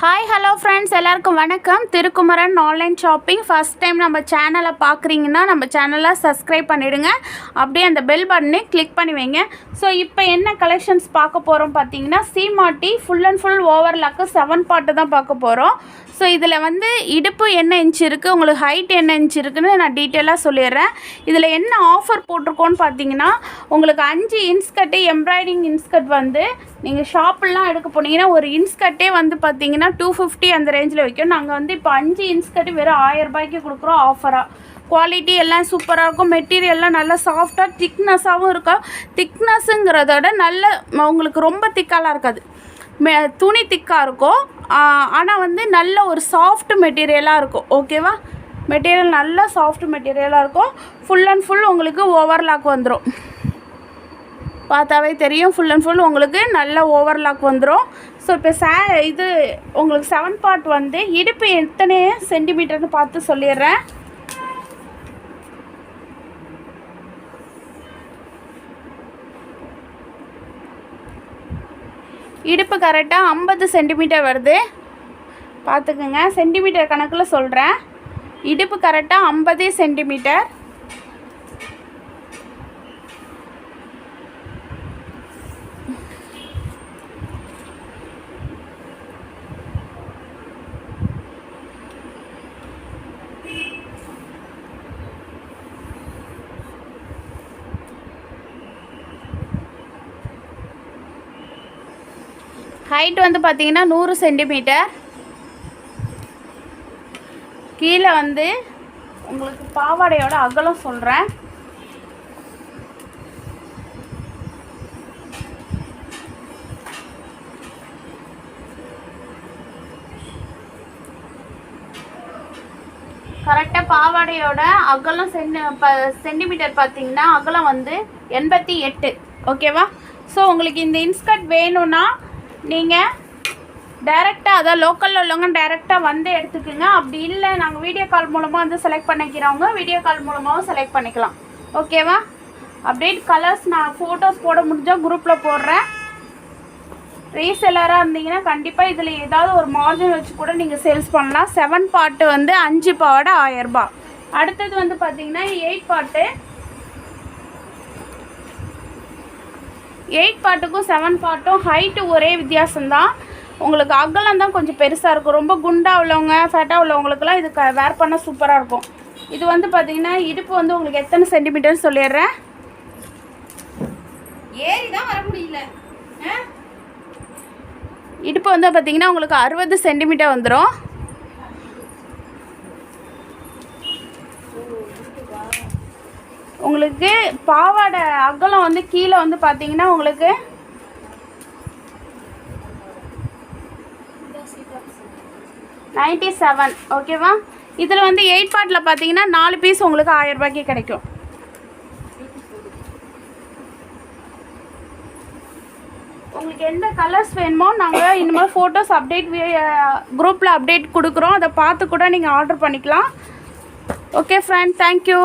Hi hello friends எல்லாருக்கும் வணக்கம். Thirukumaran online shopping first time நம்ம சேனலை பார்க்குறீங்கன்னா நம்ம சேனலை சப்ஸ்கிரைப் பண்ணிவிடுங்க அப்படியே அந்த பெல் பட்டனே கிளிக் பண்ணி வைங்க. ஸோ இப்போ என்ன கலெக்ஷன்ஸ் பார்க்க போகிறோம் பார்த்தீங்கன்னா சீமாட்டி full and full overlock seven பாட்டு தான் பார்க்க போகிறோம் ஸோ இதில் வந்து இடுப்பு என்ன இன்ச் இருக்குது உங்களுக்கு ஹைட் என்ன இன்ச் இருக்குதுன்னு நான் டீட்டெயிலாக சொல்லிடுறேன். இதில் என்ன ஆஃபர் போட்டிருக்கோன்னு பார்த்தீங்கன்னா உங்களுக்கு அஞ்சு இன்ஸ்கட்டு எம்ப்ராய்டிங் இன்ஸ்கட் வந்து நீங்கள் ஷாப்பெல்லாம் எடுக்க போனீங்கன்னா ஒரு இன்ஸ்கட்டே வந்து பார்த்தீங்கன்னா டூ ஃபிஃப்டி அந்த ரேஞ்சில் வைக்கும். நாங்கள் வந்து இப்போ அஞ்சு இன்ஸ்கட்டு வெறும் ஆயிரம் ரூபாய்க்கு கொடுக்குறோம் ஆஃபராக குவாலிட்டி எல்லாம் சூப்பராக இருக்கும். மெட்டீரியல்லாம் நல்லா சாஃப்டாக திக்னஸாகவும் இருக்கும் திக்னஸ்ஸுங்கிறதோட விட நல்ல உங்களுக்கு ரொம்ப திக்காலாம் இருக்காது. மெ துணி திக்காக இருக்கும். ஆனால் வந்து நல்ல ஒரு சாஃப்ட் மெட்டீரியலாக இருக்கும். ஓகேவா மெட்டீரியல் நல்ல சாஃப்ட் மெட்டீரியலாக இருக்கும். ஃபுல் அண்ட் ஃபுல் உங்களுக்கு ஓவர்லாக் வந்துடும் பார்த்தாவே தெரியும். ஃபுல் அண்ட் ஃபுல் உங்களுக்கு நல்ல ஓவர்லாக் வந்துடும் ஸோ இப்போ சே இது உங்களுக்கு செவன் பார்ட் வந்து இடுப்பு எத்தனை சென்டிமீட்டர்னு பார்த்து சொல்லிடுறேன். இடுப்பு கரெக்டாக ஐம்பது சென்டிமீட்டர் வருது. பார்த்துக்குங்க. சென்டிமீட்டர் கணக்கில் சொல்கிறேன் இடுப்பு கரெக்டாக ஐம்பது சென்டிமீட்டர் ஹைட் வந்து பார்த்தீங்கன்னா நூறு சென்டிமீட்டர் கீழே வந்து உங்களுக்கு பாவாடையோட அகலம் சொல்கிறேன் கரெக்டாக பாவாடையோட அகலம் சென்டி ப சென்டிமீட்டர் பார்த்தீங்கன்னா அகலம் வந்து எண்பத்தி எட்டு. ஓகேவா ஸோ உங்களுக்கு இந்த இன்ஸ்கர்ட் வேணும்னா நீங்கள் டைரெக்டாக அதான் லோக்கலில் உள்ளவங்க டைரெக்டாக வந்து எடுத்துக்கோங்க. அப்படி இல்லை நாங்கள் வீடியோ கால் மூலமாக வந்து செலக்ட் பண்ணிக்கிறவங்க வீடியோ கால் மூலமாகவும் செலக்ட் பண்ணிக்கலாம். ஓகேவா அப்டேட் கலர்ஸ் நான் ஃபோட்டோஸ் போட முடிஞ்சால் குரூப்பில் போடுறேன். ரீசெல்லராக இருந்தீங்கன்னா கண்டிப்பாக இதில் ஏதாவது ஒரு மார்ஜின் வச்சு கூட நீங்கள் சேல்ஸ் பண்ணலாம். செவன் பாட்டு வந்து அஞ்சு பாவாடை ஆயரரூபா அடுத்தது வந்து பார்த்தீங்கன்னா எயிட் பாட்டு எயிட் பாட்டுக்கும் செவன் பாட்டும் ஹைட்டு ஒரே வித்தியாசம்தான். உங்களுக்கு அகலம் தான் கொஞ்சம் பெருசாக இருக்கும். ரொம்ப குண்டாக உள்ளவங்க ஃபேட்டாக உள்ளவங்களுக்குலாம் இது க வேர் பண்ண சூப்பராக இருக்கும். இது வந்து பார்த்தீங்கன்னா இடுப்பு வந்து உங்களுக்கு எத்தனை சென்டிமீட்டர்னு சொல்லிடுறேன். ஏறி தான் வர முடியல? இடுப்பு வந்து பார்த்தீங்கன்னா உங்களுக்கு அறுபது சென்டிமீட்டர் வந்துடும் உங்களுக்கு பாவாடை அகலம் வந்து கீழே வந்து பார்த்தீங்கன்னா உங்களுக்கு நைன்டி செவன் ஓகேவா இதில் வந்து எயிட் பார்ட்டில் பார்த்தீங்கன்னா நாலு பீஸ் உங்களுக்கு ஆயிரம் ரூபாய்க்கு கிடைக்கும். உங்களுக்கு எந்த கலர்ஸ் வேணுமோ நாங்கள் இனிமேல் ஃபோட்டோஸ் அப்டேட் குரூப்பில் அப்டேட் கொடுக்குறோம். அதை பார்த்து கூட நீங்கள் ஆர்டர் பண்ணிக்கலாம். Okay friend thank you